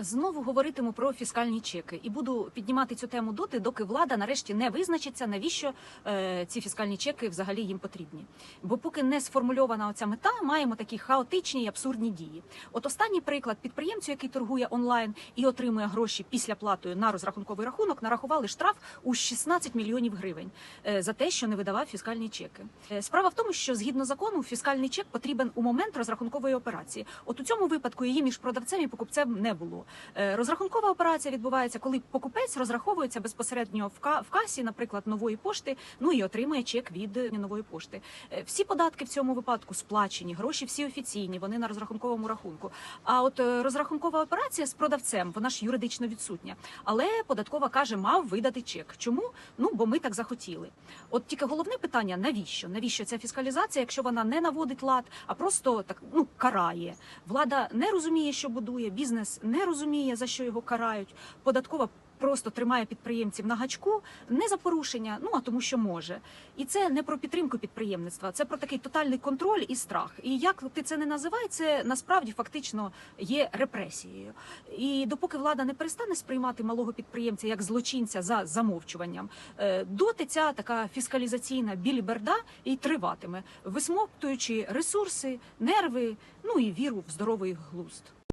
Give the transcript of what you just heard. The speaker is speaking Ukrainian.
Знову говоритиму про фіскальні чеки і буду піднімати цю тему доти, доки влада нарешті не визначиться, навіщо е, ці фіскальні чеки взагалі їм потрібні. Бо поки не сформульована оця мета, маємо такі хаотичні і абсурдні дії. От останній приклад підприємцю, який торгує онлайн і отримує гроші після платою на розрахунковий рахунок, нарахували штраф у 16 мільйонів гривень е, за те, що не видавав фіскальні чеки. Е, Справа в тому, що згідно закону фіскальний чек потрібен у момент розрахункової операції. От у цьому випадку її між продавцем і покупцем не було. Е, Розрахункова операція відбувається, коли покупець розраховується безпосередньо в касі, наприклад, нової пошти, ну і отримує чек від е, нової пошти. Е, Всі податки в цьому випадку сплачені, гроші всі офіційні, вони на розрахунковому рахунку. А от розрахункова операція з продавцем, вона ж юридично відсутня. Але податкова каже, мав видати чек. Чому? Ну бо ми так захотіли. От тільки головне питання: навіщо? Навіщо ця фіскалізація, якщо вона не наводить лад, а просто так ну карає? Влада не розуміє, що будує, бізнес не розуміє за що його карають. Податкова. Просто тримає підприємців на гачку не за порушення, ну а тому, що може. І це не про підтримку підприємництва, це про такий тотальний контроль і страх. І як ти це не називай, це насправді фактично є репресією. І допоки влада не перестане сприймати малого підприємця як злочинця за замовчуванням, е, доти ця така фіскалізаційна біліберда і триватиме, висмоктуючи ресурси, нерви, ну і віру в здоровий глузд.